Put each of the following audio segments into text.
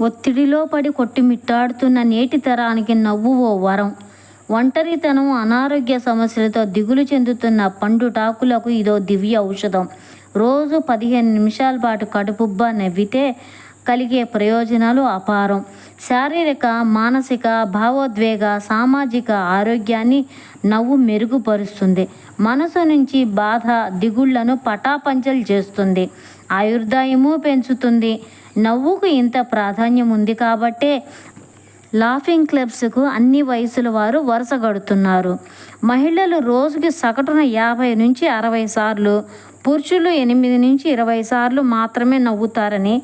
ఒత్తిడిలో పడి కొట్టిమిట్టాడుతున్న నేటి తరానికి నవ్వు ఓ వరం. ఒంటరితనం అనారోగ్య సమస్యలతో దిగులు చెందుతున్న పండుటాకులకు ఇదో దివ్య ఔషధం. రోజు పదిహేను నిమిషాల పాటు కడుపుబ్బ నవ్వితే కలిగే ప్రయోజనాలు అపారం. శారీరక మానసిక భావోద్వేగ సామాజిక ఆరోగ్యాన్ని నవ్వు మెరుగుపరుస్తుంది. మనసు నుంచి బాధ దిగుళ్ళను పటాపంచలు చేస్తుంది. ఆయుర్దాయము పెంచుతుంది. నవ్వుకు ఇంత ప్రాధాన్యం ఉంది కాబట్టే లాఫింగ్ క్లబ్స్కు అన్ని వయసుల వారు వరుసగడుతున్నారు మహిళలు రోజుకి సగటున యాభై నుంచి అరవై సార్లు పురుషులు ఎనిమిది నుంచి ఇరవై సార్లు మాత్రమే నవ్వుతారని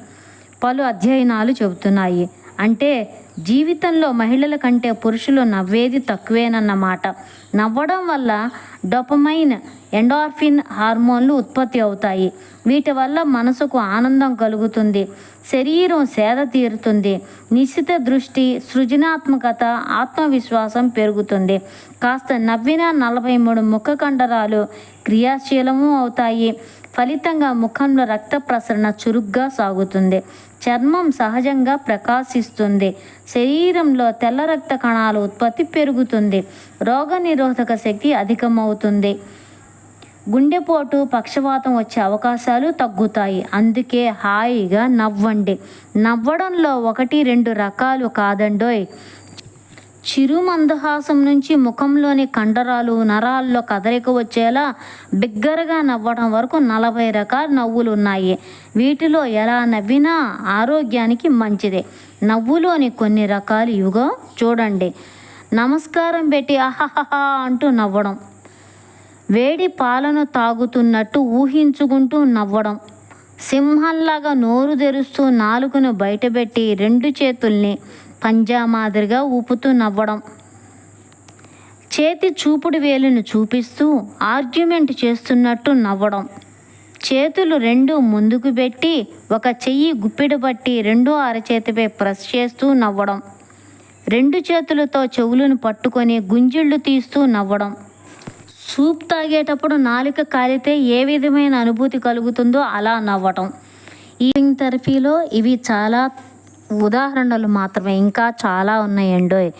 పలు అధ్యయనాలు చెబుతున్నాయి. అంటే జీవితంలో మహిళల కంటే పురుషులు నవ్వేది తక్కువేనన్నమాట నవ్వడం వల్ల డొపమైన్ ఎండార్ఫిన్ హార్మోన్లు ఉత్పత్తి అవుతాయి. వీటి వల్ల మనసుకు ఆనందం కలుగుతుంది. శరీరం సేద తీరుతుంది. నిశ్చిత దృష్టి సృజనాత్మకత ఆత్మవిశ్వాసం పెరుగుతుంది. కాస్త నవ్విన నలభై మూడు ముఖ కండరాలు క్రియాశీలము అవుతాయి. ఫలితంగా ముఖంలో రక్త ప్రసరణ చురుగ్గా సాగుతుంది. చర్మం సహజంగా ప్రకాశిస్తుంది. శరీరంలో తెల్ల రక్త కణాల ఉత్పత్తి పెరుగుతుంది. రోగనిరోధక శక్తి అధికమవుతుంది. గుండెపోటు పక్షవాతం వచ్చే అవకాశాలు తగ్గుతాయి. అందుకే హాయిగా నవ్వండి. నవ్వడంలో ఒకటి రెండు రకాలు కాదండోయ్. చిరు మందహాసం నుంచి ముఖంలోని కండరాలు నరాల్లో కదలిక వచ్చేలా బిగ్గరగా నవ్వడం వరకు నలభై రకాల నవ్వులు ఉన్నాయి వీటిలో ఎలా నవ్వినా ఆరోగ్యానికి మంచిదే. నవ్వులోని కొన్ని రకాలు ఇవిగో చూడండి. నమస్కారం పెట్టి అహహహా అంటూ నవ్వడం. వేడి పాలను తాగుతున్నట్టు ఊహించుకుంటూ నవ్వడం. సింహంలాగా నోరు తెరుస్తూ నాలుకను బయటపెట్టి రెండు చేతుల్ని పంజా మాదిరిగా ఊపుతూ నవ్వడం. చేతి చూపుడు వేలును చూపిస్తూ ఆర్గ్యుమెంట్ చేస్తున్నట్టు నవ్వడం. చేతులు రెండు ముందుకు పెట్టి ఒక చెయ్యి గుప్పిడి పట్టి రెండో అరచేతిపై ప్రెస్ చేస్తూ నవ్వడం. రెండు చేతులతో చెవులను పట్టుకొని గుంజిళ్ళు తీస్తూ నవ్వడం. సూప్ తాగేటప్పుడు నాలుక కాలితే ఏ విధమైన అనుభూతి కలుగుతుందో అలా నవ్వటం. ఈ థెరపీలో ఇవి చాలా ఉదాహరణలు మాత్రమే. ఇంకా చాలా ఉన్నాయండోయ్.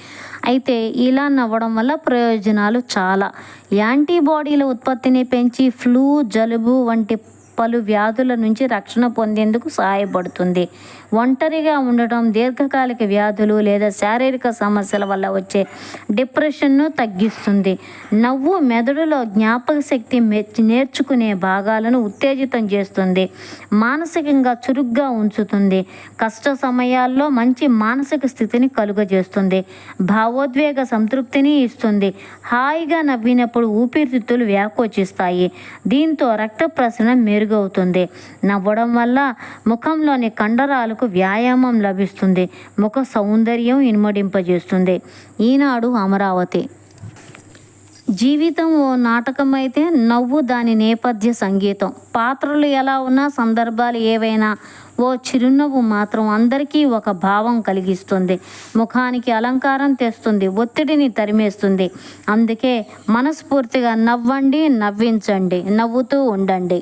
అయితే ఇలా నవ్వడం వల్ల ప్రయోజనాలు చాలా. యాంటీబాడీల ఉత్పత్తిని పెంచి ఫ్లూ జలుబు వంటి పలు వ్యాధుల నుంచి రక్షణ పొందేందుకు సహాయపడుతుంది. ఒంటరిగా ఉండటం దీర్ఘకాలిక వ్యాధులు లేదా శారీరక సమస్యల వల్ల వచ్చే డిప్రెషన్ను తగ్గిస్తుంది. నవ్వు మెదడులో జ్ఞాపక శక్తి నేర్చుకునే భాగాలను ఉత్తేజితం చేస్తుంది. మానసికంగా చురుగ్గా ఉంచుతుంది. కష్ట సమయాల్లో మంచి మానసిక స్థితిని కలుగజేస్తుంది. భావోద్వేగ సంతృప్తిని ఇస్తుంది. హాయిగా నవ్వినప్పుడు ఊపిరితిత్తులు వ్యాకోచిస్తాయి. దీంతో రక్త ప్రసరణ మెరుగవుతుంది. నవ్వడం వల్ల ముఖంలోని కండరాలకు వ్యాయామం లభిస్తుంది. ముఖ సౌందర్యం ఇనుమడింపజేస్తుంది. ఈనాడు అమరావతి. జీవితం ఓ నాటకం అయితే నవ్వు దాని నేపథ్య సంగీతం. పాత్రలు ఎలా ఉన్నా సందర్భాలు ఏవైనా ఓ చిరునవ్వు మాత్రం అందరికీ ఒక భావం కలిగిస్తుంది. ముఖానికి అలంకారం తెస్తుంది ఒత్తిడిని తరిమేస్తుంది. అందుకే మనస్ఫూర్తిగా నవ్వండి నవ్వించండి నవ్వుతూ ఉండండి.